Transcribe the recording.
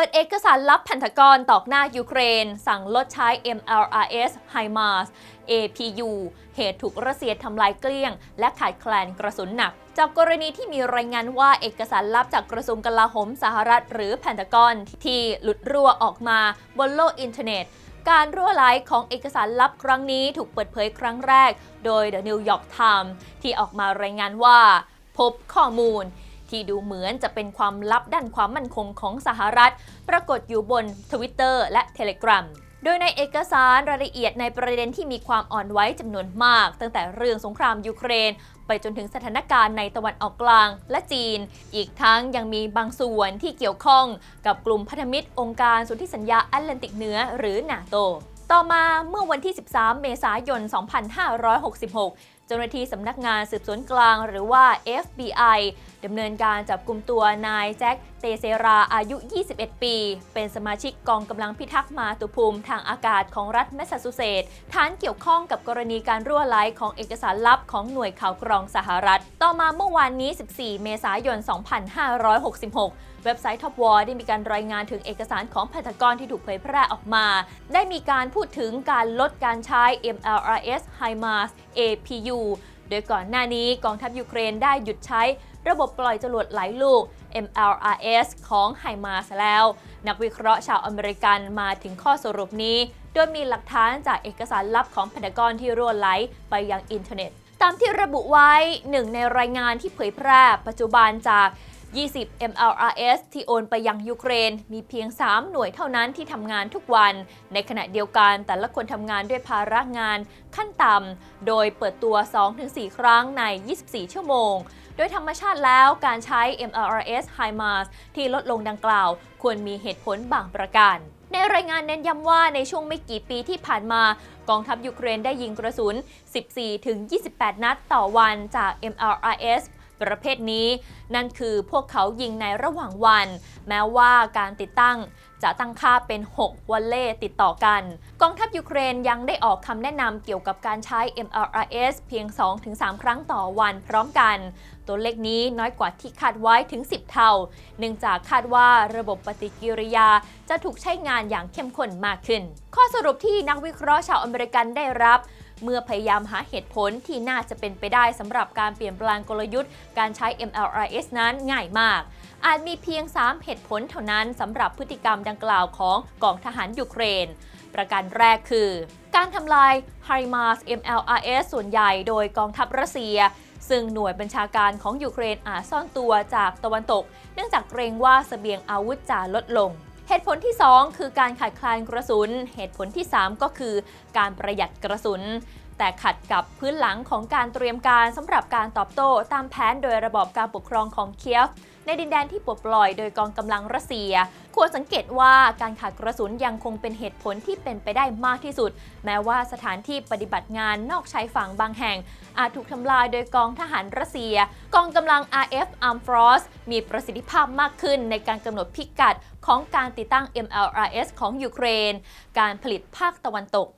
ิดเอกสารลับพันธกรตอกหน้ายูเครน สั่งลดใช้ MLRS HIMARS APU เหตุถูกรัสเซียทำลายเกลี้ยง และขาดแคลนกระสุนหนัก จากกรณีที่มีรายงานว่าเอกสารลับจากกระทรวงกลาโหมสหรัฐ หรือแพนทากอนที่หลุดรั่วออกมาบนโลกอินเทอร์เน็ตการรั่วไหลของเอกสารลับครั้งนี้ถูกเปิดเผยครั้งแรก โดย The New York Times ที่ออกมารายงานว่า พบข้อมูล ที่ดูเหมือนจะเป็นความลับด้านความมั่นคงของสหรัฐ ปรากฏอยู่บน Twitter และ Telegram โดยในเอกสารรายละเอียดในประเด็นที่มีความอ่อนไหวจำนวนมาก ตั้งแต่เรื่องสงครามยูเครน ไปจนถึงสถานการณ์ในตะวันออกกลางและจีน อีกทั้งยังมีบางส่วนที่เกี่ยวข้องกับกลุ่มพันธมิตรองค์การสนธิสัญญาแอตแลนติกเหนือหรือนาโตต่อมาเมื่อวันที่ 13 เมษายน 2566 จ้าหน้าที่สำนักงานสืบสวนกลางหรือว่า FBI ดำเนินการจับกลุ่มตัวนายแจ็คเตเซราอายุ 21 ปี เป็นสมาชิกกองกำลังพิทักษ์มาตุภูมิทางอากาศของรัฐแมสซาชูเซตส์ฐานเกี่ยวข้องกับกรณีการรั่วไหลของเอกสารลับของหน่วยข่าวกรองสหรัฐ ต่อมาเมื่อวานนี้ 14 เมษายน 2566 เว็บไซต์ Top War ได้มีการรายงานถึงเอกสารของพันธกรที่ถูกเผยแพร่ออกมา ได้มีการพูดถึงการลดการใช้ MLRS HIMARS APU โดยก่อนหน้านี้กองทัพยูเครนได้หยุดใช้ระบบปล่อยจรวดหลายลูก MLRS ของ HIMARS แล้ว นักวิเคราะห์ชาวอเมริกันมาถึงข้อสรุปนี้ โดยมีหลักฐานจากเอกสารลับของพันธกรที่รั่วไหลไปยังอินเทอร์เน็ต ตามที่ระบุไว้หนึ่งในรายงานที่เผยแพร่ปัจจุบันจาก 20 MLRS ที่โอนไปยังยูเครน มีเพียง 3 หน่วยเท่านั้นที่ทำงานทุกวัน ในขณะเดียวกันแต่ละคนทำงานด้วยภาระงานขั้นต่ำ โดยเปิดตัว 2-4 ครั้งใน 24 ชั่วโมง โดยธรรมชาติแล้วการใช้ MLRS HIMARS ที่ลดลงดังกล่าว ควรมีเหตุผลบางประการ ในรายงานเน้นย้ำว่าในช่วงไม่กี่ปีที่ผ่านมา กองทัพยูเครนได้ยิงกระสุน 14-28 นัดต่อวันจาก MLRS ประเภทนี้ นั่นคือพวกเขายิงในระหว่างวัน แม้ว่าการติดตั้งจะตั้งค่าเป็น 6 วันเล่ติดต่อกัน กองทัพยูเครนยังได้ออกคำแนะนำเกี่ยวกับการใช้ MRS เพียง 2-3 ครั้งต่อวันพร้อมกัน ตัวเลขนี้น้อยกว่าที่คาดไว้ถึง 10 เท่า เนื่องจากคาดว่าระบบปฏิกิริยาจะถูกใช้งานอย่างเข้มข้นมากขึ้น ข้อสรุปที่นักวิเคราะห์ชาวอเมริกันได้รับ เมื่อพยายามหาเหตุผลที่น่าจะเป็นไปได้สำหรับการเปลี่ยนแปลงกลยุทธ์ การใช้ MLRS นั้นง่ายมากอาจมีเพียง 3 เหตุผลเท่านั้นสำหรับพฤติกรรมดังกล่าวของกองทหารยูเครน ประการแรกคือ การทำลาย HIMARS MLRS ส่วนใหญ่โดยกองทัพรัสเซีย ซึ่งหน่วยบัญชาการของยูเครนอาจซ่อนตัวจากตะวันตก เนื่องจากเกรงว่าเสบียงอาวุธจะลดลง เหตุผลที่ 2 คือการขาดแคลนกระสุน เหตุผลที่ 3 ก็คือการประหยัดกระสุน แต่ขัดกับพื้นหลังของการเตรียมการสำหรับการตอบโต้ตามแผนโดยระบอบการปกครองของเคียฟ ในดินแดนที่ปลดปล่อยโดยกองกำลังรัสเซีย ควรสังเกตว่าการขาดกระสุนยังคงเป็นเหตุผลที่เป็นไปได้มากที่สุด แม้ว่าสถานที่ปฏิบัติงานนอกชายฝั่งบางแห่ง อาจถูกทำลายโดยกองทหารรัสเซีย กองกำลัง RF Arm Force มีประสิทธิภาพมากขึ้นในการกำหนดพิกัดของการติดตั้ง MLRS ของยูเครน การผลิตภาคตะวันตก